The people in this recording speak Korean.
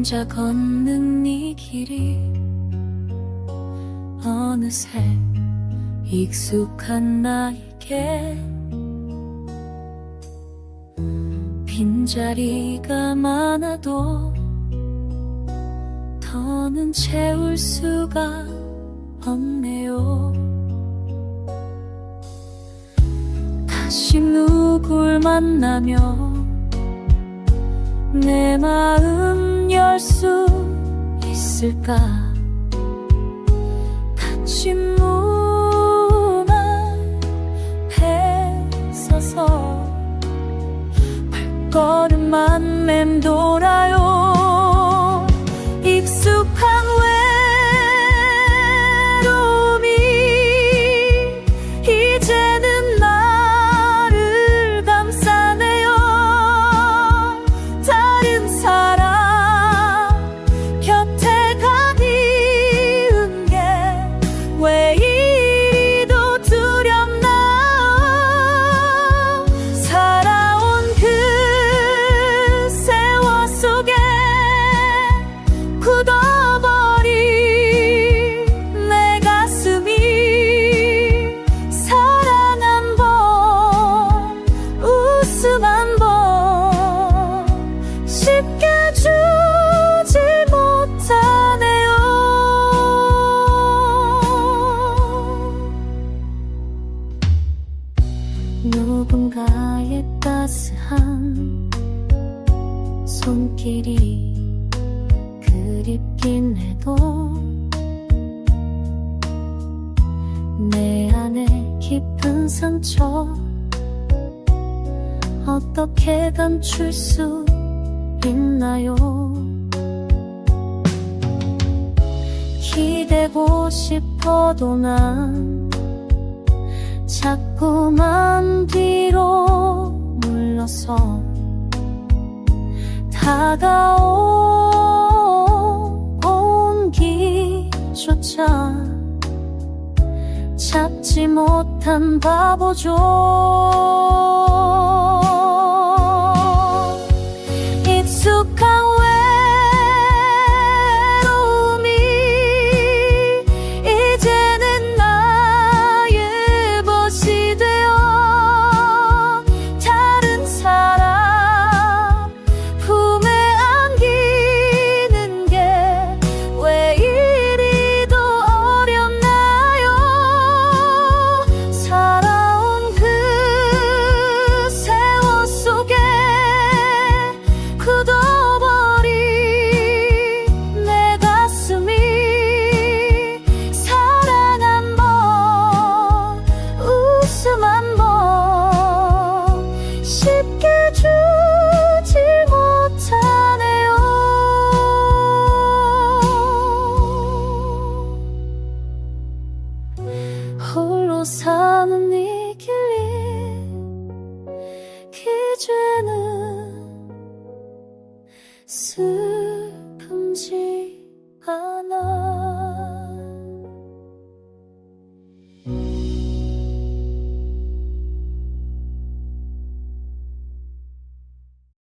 혼자 걷는 이 길이 어느새 익숙한 나에게 빈자리가 많아도 더는 채울 수가 없네요. 다시 누굴 만나며 내 마음 열수 있을까? 닫힌 문 앞에 서서 발걸음만 맴돌아요. 누군가의 따스한 손길이 그립긴 해도 내 안에 깊은 상처 어떻게 감출 수 있나요? 기대고 싶어도 난 자꾸만 뒤로 물러서 다가온 온기조차 잡지 못한 바보죠 사는 이 길이 이제는 슬픔지